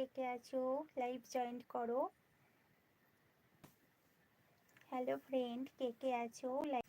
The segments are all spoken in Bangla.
কে কে আছো? লাইভ জয়েন করো। হ্যালো ফ্রেন্ড কে কে আছো? লাইভ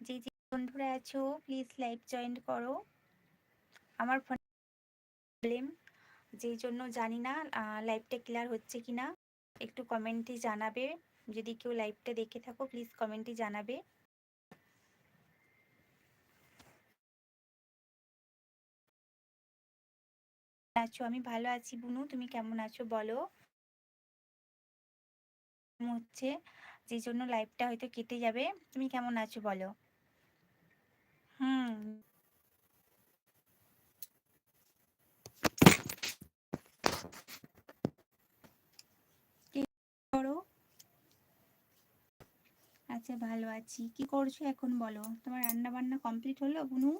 যে যে বন্ধুরা আছো প্লিজ লাইভ জয়েন করো। আমার ফোন প্রবলেম যেই জন্য জানি না লাইভটা ক্লিয়ার হচ্ছে কি না একটু কমেন্টে জানাবে। যদি কেউ লাইভটা দেখে থাকো প্লিজ কমেন্টে জানাবে। আছো? আমি ভালো আছি বুনু, তুমি কেমন আছো বলো? হচ্ছে যে জন্য লাইফটা হয়তো কেটে যাবে। তুমি কেমন আছো বলো? হুম। করো? আচ্ছা ভালো আছি। কি করছ এখন বলো? তোমার রান্না বান্না কমপ্লিট হলো বুনু?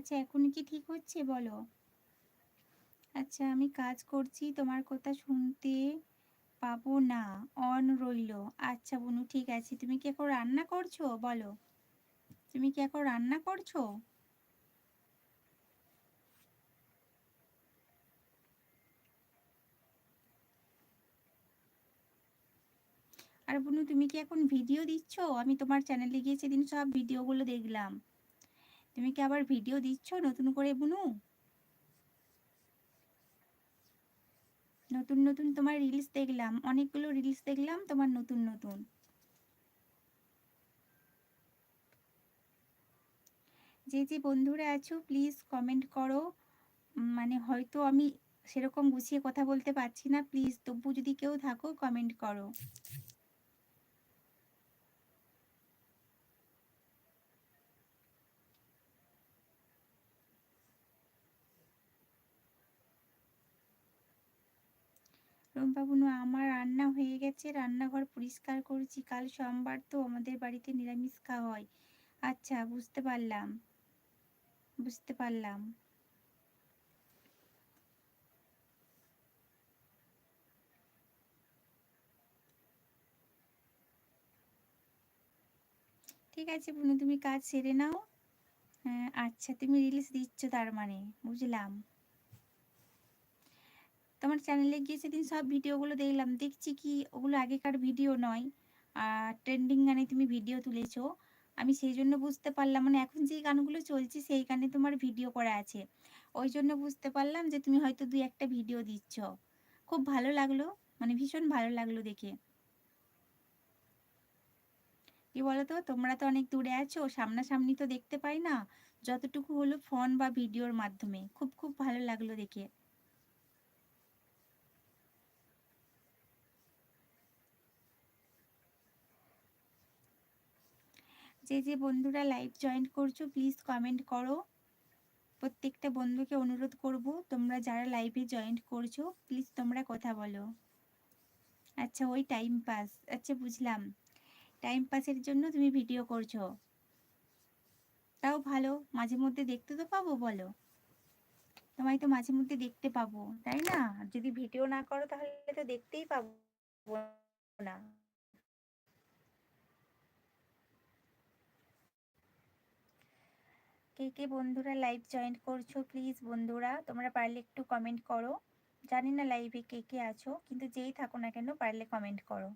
আচ্ছা এখন কি ঠিক হচ্ছে বলো? আচ্ছা আমি কাজ করছি, তোমার কথা শুনতে পাবো না। অন রইল। আচ্ছা বনু, ঠিক আছে। তুমি কি এখন রান্না করছ? বলো। তুমি কি এখন রান্না করছ? আর বনু, তুমি কি এখন ভিডিও দিচ্ছ? আমি তোমার চ্যানেলে গিয়ে সেদিন সব ভিডিওগুলো দেখলাম। তুমি কি আবার ভিডিও দিচ্ছ নতুন করে, বুনু? নতুন নতুন তোমার রিলস দেখলাম, অনেকগুলো রিলস দেখলাম, তোমার নতুন নতুন। যে যে বন্ধুরা আছো প্লিজ কমেন্ট করো। মানে হয়তো আমি সেরকম গুছিয়ে কথা বলতে পারছি না প্লিজ তবু যদি কেউ থাকো কমেন্ট করো। রুম্পা বুনু আমার রান্না হয়ে গেছে। রান্নাঘর পরিষ্কার করছি। কাল সোমবার তো আমাদের বাড়িতে নিরামিষ খাওয়া হয়। আচ্ছা বুঝতে পারলাম। বুঝতে পারলাম। ঠিক আছে বুনু, তুমি কাজ সেরে নাও। হ্যাঁ আচ্ছা তুমি রিলস দিচ্ছ তার মানে বুঝলাম। তোমার চ্যানেলে গিয়ে সেদিন সব ভিডিওগুলো দেখলাম। দেখছি কি ওগুলো আগেকার ভিডিও নয়। আর ট্রেন্ডিং গানে তুমি ভিডিও তুলেছো। আমি সেই জন্য বুঝতে পারলাম মানে এখন যে গানগুলো চলছে সেই গানে তোমার ভিডিও করা আছে। ওই জন্য বুঝতে পারলাম যে তুমি হয়তো দুই একটা ভিডিও দিচ্ছ। খুব ভালো লাগল মানে ভীষণ ভালো লাগল দেখে। কি বলতো, তোমরা তো অনেক দূরে আছো, সামনাসামনি তো দেখতে পাই না। যতটুকু হলো ফোন বা ভিডিওর মাধ্যমে। খুব খুব ভালো লাগল দেখে। যে যে বন্ধুরা লাইভ জয়েন করছ প্লিজ কমেন্ট করো। প্রত্যেকটা বন্ধুকে অনুরোধ করব, তোমরা যারা লাইভে জয়েন করছ প্লিজ তোমরা কথা বলো। আচ্ছা ওই টাইম পাস আচ্ছা বুঝলাম। টাইম পাসের জন্য তুমি ভিডিও করছ। তাও ভালো, মাঝে মধ্যে দেখতে তো পাবো, বলো। তোমায় তো মাঝে মধ্যে দেখতে পাবো, তাই না? যদি ভিডিও না করো, তাহলে তো দেখতেই পাবো না। কে কে বন্ধুরা লাইভ জয়েন করছ প্লিজ বন্ধুরা, তোমরা পারলে একটু কমেন্ট করো। জানি না লাইভে কে কে আছো, কিন্তু যেই থাকো না কেন পারলে কমেন্ট করো।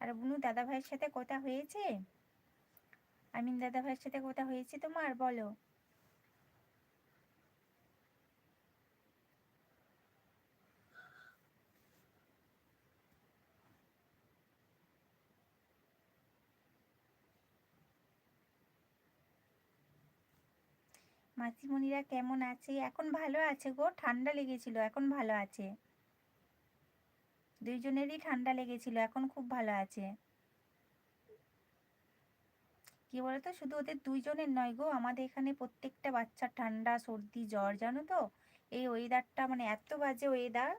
আর বুনু দাদা ভাইয়ের সাথে কথা হয়েছে? আমিন দাদা ভাইয়ের সাথে কথা হয়েছে তোমার? বলো। মাসিমণিরা কেমন আছে? এখন ভালো আছে গো, ঠান্ডা লেগেছিল, এখন ভালো আছে। দুইজনেরই ঠান্ডা লেগেছিল, এখন খুব ভালো আছে। কি বলতো, শুধু ওদের দুইজনের নয় গো, আমাদের এখানে প্রত্যেকটা বাচ্চার ঠান্ডা, সর্দি, জ্বর, জানো তো? এই ওয়েদারটা মানে এত বাজে ওয়েদার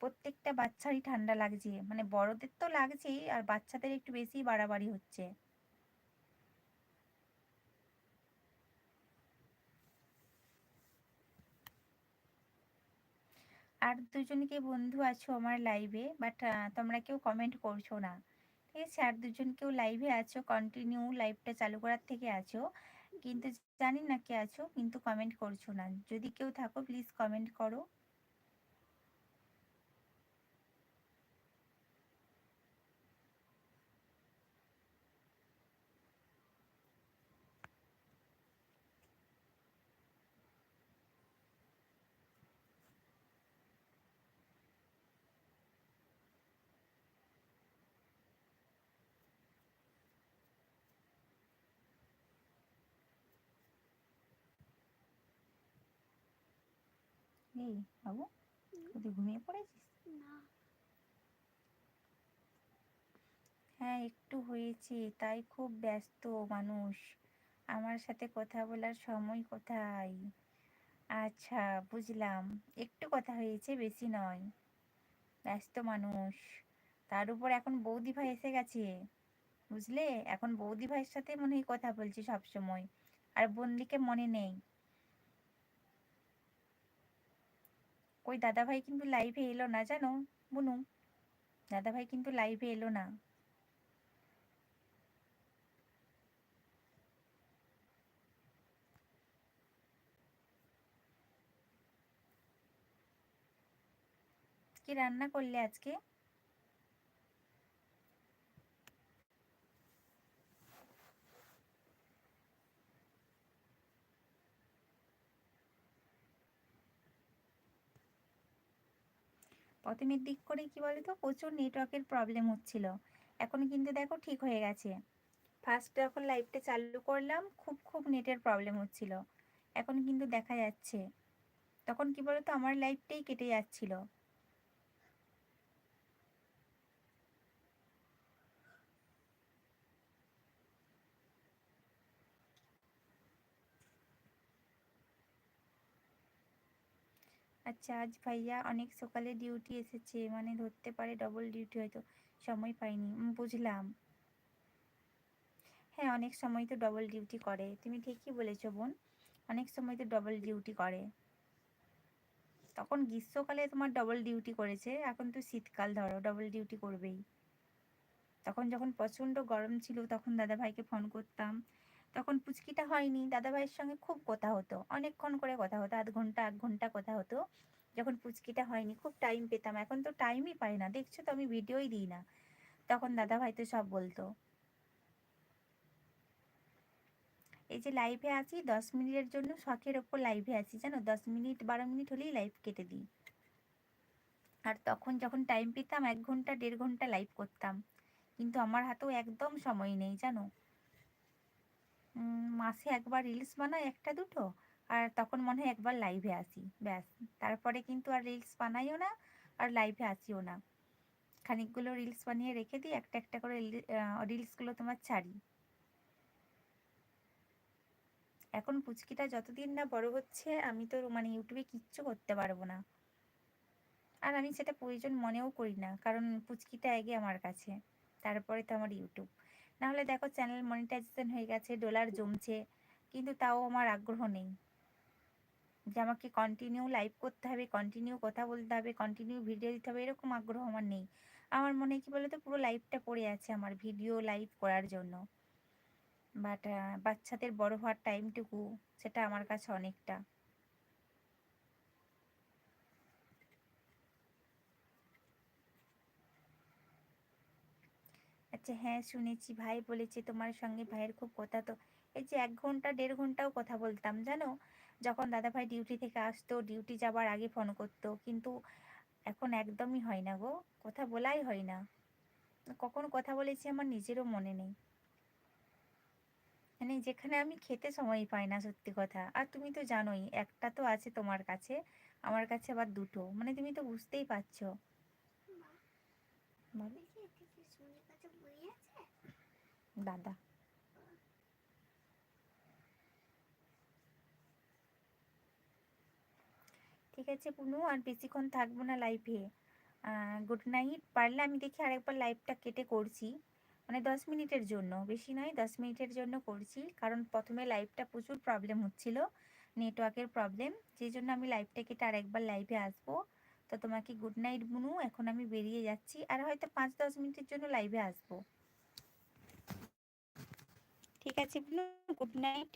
প্রত্যেকটা বাচ্চারই ঠান্ডা লাগছে। মানে বড়দের তো লাগছেই, আর বাচ্চাদের একটু বেশি বাড়াবাড়ি হচ্ছে। আর দুজন কি বন্ধু আছো আমার লাইভে বাট তোমরা কেউ কমেন্ট করছ না। ঠিক আছে? আর দুজন কেউ লাইভে আছো কন্টিনিউ লাইভটা চালু করার থেকে আছো। কিন্তু জানি না কে আছো, কিন্তু কমেন্ট করছ না। যদি কেউ থাকো প্লিজ কমেন্ট করো। এই বাবু তুই ঘুমিয়ে পড়েছিস? হ্যাঁ একটু হয়েছে তাই খুব ব্যস্ত মানুষ। আমার সাথে কথা বলার সময় কোথায়? আচ্ছা বুঝলাম। একটু কথা হয়েছে বেশি নয়। ব্যস্ত মানুষ। তার উপর এখন বৌদি ভাই এসে গেছে। বুঝলে? এখন বৌদি ভাইয়ের সাথে মনে হয় কথা বলছি সবসময়। আর বন্দিকে মনে নেই। ওই দাদাভাই কিন্তু লাইভে এলো না, জানো? বুনু, দাদাভাই কিন্তু লাইভে এলো না। কি রান্না করলে আজকে? প্রথমের দিক করে কি বলতো? প্রচুর নেটওয়ার্কের প্রবলেম হচ্ছিল। এখন কিন্তু দেখো ঠিক হয়ে গেছে। ফার্স্ট যখন লাইভটা চালু করলাম, খুব খুব নেটের প্রবলেম হচ্ছিল। এখন কিন্তু দেখা যাচ্ছে। তখন কি বলতো? আমার লাইভটাই কেটে যাচ্ছিল। আচ্ছা আজ ভাইয়া অনেক সকালে ডিউটি এসেছে মানে ধরতে পারে ডবল ডিউটি হয়তো, সময় পাইনি। বুঝলাম। হ্যাঁ অনেক সময় তো ডবল ডিউটি করে। তুমি ঠিকই বলেছ বোন, অনেক সময় তো ডবল ডিউটি করে। তখন গ্রীষ্মকালে তোমার ডবল ডিউটি করেছে, এখন তো শীতকাল ধরো ডবল ডিউটি করবেই। তখন যখন প্রচণ্ড গরম ছিল, তখন দাদা ভাইকে ফোন করতাম তখন পুচকিটা হয়নি, দাদাভাইয়ের সঙ্গে খুব কথা হতো। অনেকক্ষণ করে কথা হতো, আধ ঘণ্টা এক ঘণ্টা কথা হতো। যখন পুচকিটা হয়নি, খুব টাইম পেতাম। এখন তো টাইমই পাই না। দেখছ তো আমি ভিডিওই দিই না। তখন দাদাভাই তো সব বলতো। এই যে লাইভে আছি, দশ মিনিটের জন্য শখের ওপর লাইভে আছি, জানো? দশ মিনিট, বারো মিনিট হলেই লাইভ কেটে দিই। আর তখন যখন টাইম পেতাম, এক ঘণ্টা, দেড় ঘণ্টা লাইভ করতাম। কিন্তু আমার হাতেও একদম সময় নেই, জানো? মাসে একবার রিলস বানাই একটা দুটো, আর তখন মনে হয় একবার লাইভে আসি, ব্যাস। তারপরে কিন্তু আর রিলস বানাইও না, আর লাইভে আসিও না। খানিকগুলো রিলস বানিয়ে রেখে দিই, একটা একটা করে রিলসগুলো তোমার ছাড়ি। এখন পুচকিটা যতদিন না বড় হচ্ছে, আমি তো মানে ইউটিউবে কিচ্ছু করতে পারব না। আর আমি সেটা প্রয়োজন মনেও করি না, কারণ পুচকিটা আগে আমার কাছে। তারপরে তো আমার ইউটিউব নাহলে দেখো চ্যানেল মনিটাইজেশন হয়ে গেছে ডলার জমছে, কিন্তু তাও আমার আগ্রহ নেই। যে আমাকে কন্টিনিউ লাইভ করতে হবে কন্টিনিউ কথা বলতে হবে কন্টিনিউ ভিডিও দিতে হবে, এরকম আগ্রহ আমার নেই। আমার মনে কি বলতো, পুরো লাইফটা পড়ে আছে আমার ভিডিও লাইভ করার জন্য। বাট বাচ্চাদের বড় হওয়ার টাইমটুকু সেটা আমার কাছে অনেকটা। আচ্ছা হ্যাঁ শুনেছি ভাই বলেছে তোমার সঙ্গে ভাইয়ের খুব কথা। তো এই যে এক ঘণ্টা, দেড় ঘন্টাও কথা বলতাম, জানো? যখন দাদা ভাই ডিউটি থেকে আসতো ডিউটি যাবার আগে ফোন করতো, কিন্তু এখন একদমই হয় না গো, কথা বলাই হয় না। কখন কথা বলেছি আমার নিজেরও মনে নেই। মানে যেখানে আমি খেতে সময় পাই না, সত্যি কথা। আর তুমি তো জানোই, একটা তো আছে তোমার কাছে, আমার কাছে আবার দুটো। মানে তুমি তো বুঝতেই পারছ। বলো দাদা। ঠিক আছে পুনু আর বেশিক্ষণ থাকব না লাইভে গুড নাইট পারলে আমি দেখি আরেকবার লাইভটা কেটে করছি। মানে দশ মিনিটের জন্য বেশি নয় দশ মিনিটের জন্য করছি। কারণ প্রথমে লাইভটা প্রচুর প্রবলেম হচ্ছিল নেটওয়ার্কের প্রবলেম সেই জন্য আমি লাইভটা কেটে আরেকবার লাইভে আসব। তো তোমাকে গুড নাইট বুনু এখন আমি বেরিয়ে যাচ্ছি। আর হয়তো পাঁচ, দশ মিনিটের জন্য লাইভে আসব। ঠিক আছে বুনু গুড নাইট